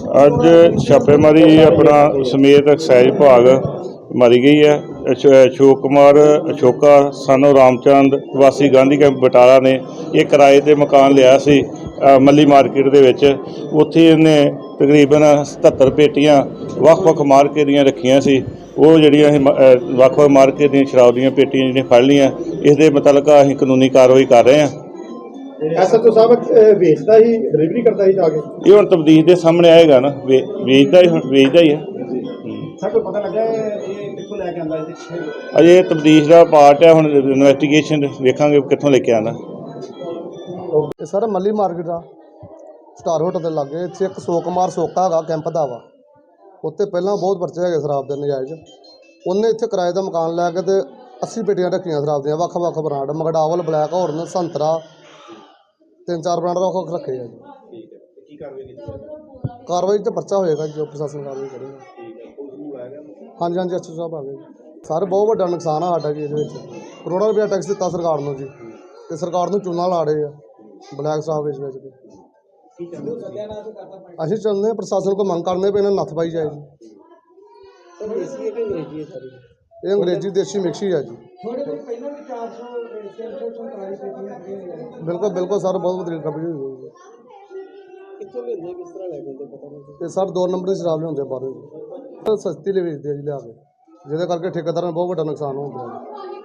ਅੱਜ ਛਾਪੇਮਾਰੀ ਆਪਣਾ ਸਮੇਤ ਐਕਸਾਈਜ਼ ਵਿਭਾਗ ਮਾਰੀ ਗਈ ਹੈ। ਅਸ਼- ਅਸ਼ੋਕ ਕੁਮਾਰ, ਅਸ਼ੋਕਾ, ਸਾਨੂੰ ਰਾਮਚੰਦ, ਵਾਸੀ ਗਾਂਧੀ ਕੈਂਪ ਬਟਾਲਾ ਨੇ ਇਹ ਕਿਰਾਏ ਤੇ ਮਕਾਨ ਲਿਆ ਸੀ ਮੱਲੀ ਮਾਰਕੀਟ ਦੇ ਵਿੱਚ। ਉੱਥੇ ਇਹਨੇ ਤਕਰੀਬਨ 77 ਪੇਟੀਆਂ ਵੱਖ-ਵੱਖ ਮਾਰਕੇ ਦੀਆਂ ਰੱਖੀਆਂ ਸੀ। ਉਹ ਜਿਹੜੀਆਂ ਇਹ ਮ- ਵੱਖ-ਵੱਖ ਮਾਰਕੇ ਦੀਆਂ ਸ਼ਰਾਬ ਦੀਆਂ ਪੇਟੀਆਂ ਜਿਹੜੀਆਂ ਫੜ ਲਈਆਂ, ਇਸ ਦੇ ਮੁਤਲਕਾ ਅਸੀਂ ਕਾਨੂੰਨੀ ਕਾਰਵਾਈ ਕਰ ਰਹੇ ਹਾਂ। ਐਸਐਚਓ ਸਾਹਿਬ ਵੇਚਦਾ ਹੀ ਡਿਲੀਵਰੀ ਕਰਦਾ ਹੀ ਜਾ ਕੇ? ਇਹ ਹੁਣ ਤਬਦੀਲ ਦੇ ਸਾਹਮਣੇ ਆਏਗਾ ਨਾ ਵੇ- ਵੇਚਦਾ ਹੀ ਹੁਣ- ਵੇਚਦਾ ਹੀ ਹੈ। ਸਰ ਪਤਾ ਲੱਗਾ ਇਹ ਕਿੱਥੋਂ ਲੈ ਕੇ ਆਂਦਾ ਇਹ ਅਜੇ ਤਬਦੀਲ ਦਾ ਪਾਰਟ ਹੈ ਹੁਣ ਇਨਵੈਸਟੀਗੇਸ਼ਨ ਵੇਖਾਂਗੇ ਕਿੱਥੋਂ ਲੈ ਕੇ ਆਉਂਦਾ। ਇਹ ਸਰ ਮੱਲੀ ਮਾਰਕੀਟ ਆ ਸਟਾਰ ਹੋਟਲ ਦੇ ਲਾਗੇ ਇੱਥੇ ਇੱਕ ਸੋਕਮਾਰ ਸੋਕਾ ਹੈਗਾ ਕੈਂਪ ਦਾ ਵਾ। ਉੱਤੇ ਪਹਿਲਾਂ ਬਹੁਤ ਪਰਚੇ ਹੈਗੇ ਸ਼ਰਾਬ ਦੇ ਨਜਾਇਜ਼। ਉਹਨੇ ਇੱਥੇ ਕਿਰਾਏ ਦਾ ਮਕਾਨ ਲੈ ਕੇ ਤੇ 80 ਪੇਟੀਆਂ ਰੱਖੀਆਂ ਸ਼ਰਾਬ ਦੀਆਂ ਵੱਖ-ਵੱਖ ਬ੍ਰਾਂਡ ਮਗਡਾਵਲ ਬਲੈਕ ਹੌਰਨ ਸੰਤਰਾ ਤਿੰਨ ਚਾਰ ਬ੍ਰਾਂਡ ਵੱਖ ਵੱਖ ਰੱਖੇ ਆ ਜੀ। ਠੀਕ ਹੈ। ਤੇ ਕੀ ਕਾਰਵਾਈ ਕੀਤੀ ਕਾਰਵਾਈ ਤੇ ਪਰਚਾ ਹੋਏਗਾ ਜੀ, ਜੋ ਪ੍ਰਸ਼ਾਸਨ ਕਾਰਵਾਈ ਕਰੇਗਾ ਠੀਕ ਹੈ। ਪੁਲਿਸ ਨੂੰ ਬੁਲਾਇਆ ਗਿਆ ਹਾਂਜੀ ਹਾਂਜੀ ਐਸਓ ਸਾਹਿਬ ਆ ਗਏ ਸਰ ਬਹੁਤ ਵੱਡਾ ਨੁਕਸਾਨ ਆ ਸਾਡਾ ਜੀ ਇਹਦੇ ਵਿੱਚ। ਕਰੋੜਾਂ ਰੁਪਇਆ ਟੈਕਸ ਦਿੱਤਾ ਸਰਕਾਰ ਨੂੰ ਜੀ। ਤੇ ਸਰਕਾਰ ਨੂੰ ਚੂਨਾ ਲਾ ਰਹੇ ਆ ਬਲੈਕ ਸਾਹਿਬ ਵਿੱਚ ਵਿੱਚ ਕੇ ਕੀ ਚਾਹੁੰਦੇ ਹੋ ਤੁਸੀਂ? ਅਸੀਂ ਚਾਹੁੰਦੇ ਹਾਂ ਪ੍ਰਸ਼ਾਸਨ ਕੋ ਮੰਗ ਕਰਨੇ ਪਏ ਇਹਨਾਂ ਨੂੰ ਨੱਥ ਪਾਈ ਜਾਏ ਜੀ। ਸਰ ਦੇਸੀ ਹੈ ਕਿ ਅੰਗਰੇਜ਼ੀ ਹੈ ਸਾਰੀ? ਇਹ ਅੰਗਰੇਜ਼ੀ ਦੇਸ਼ੀ ਮਿਕਸ ਹੀ ਹੈ ਜੀ। ਥੋੜੇ ਦਿਨ ਪਹਿਲਾਂ ਵੀ 400 347 ਪੇਟੀਆਂ ਖਰੀਆਂ ਬਿਲਕੁਲ ਬਿਲਕੁਲ ਸਰ ਬਹੁਤ ਵਧੀਆ ਕੰਪਨੀ ਹੋਈ ਕਿੱਥੋਂ ਲੈਂਦੇ ਕਿਸ ਤਰ੍ਹਾਂ ਲੈ ਕੇ ਆਉਂਦੇ ਪਤਾ ਨਹੀਂ। ਤੇ ਸਰ ਦੋ ਨੰਬਰ ਦੀ ਸ਼ਰਾਬ ਲਿਆਉਂਦੇ ਬਾਹਰੋਂ। ਸਸਤੀ ਲਈ ਵੇਚਦੇ ਆ ਜੀ ਲਿਆ ਕੇ। ਜਿਹਦੇ ਕਰਕੇ ਠੇਕੇਦਾਰਾਂ ਨੂੰ ਬਹੁਤ ਵੱਡਾ ਨੁਕਸਾਨ ਹੁੰਦਾ ਹੈ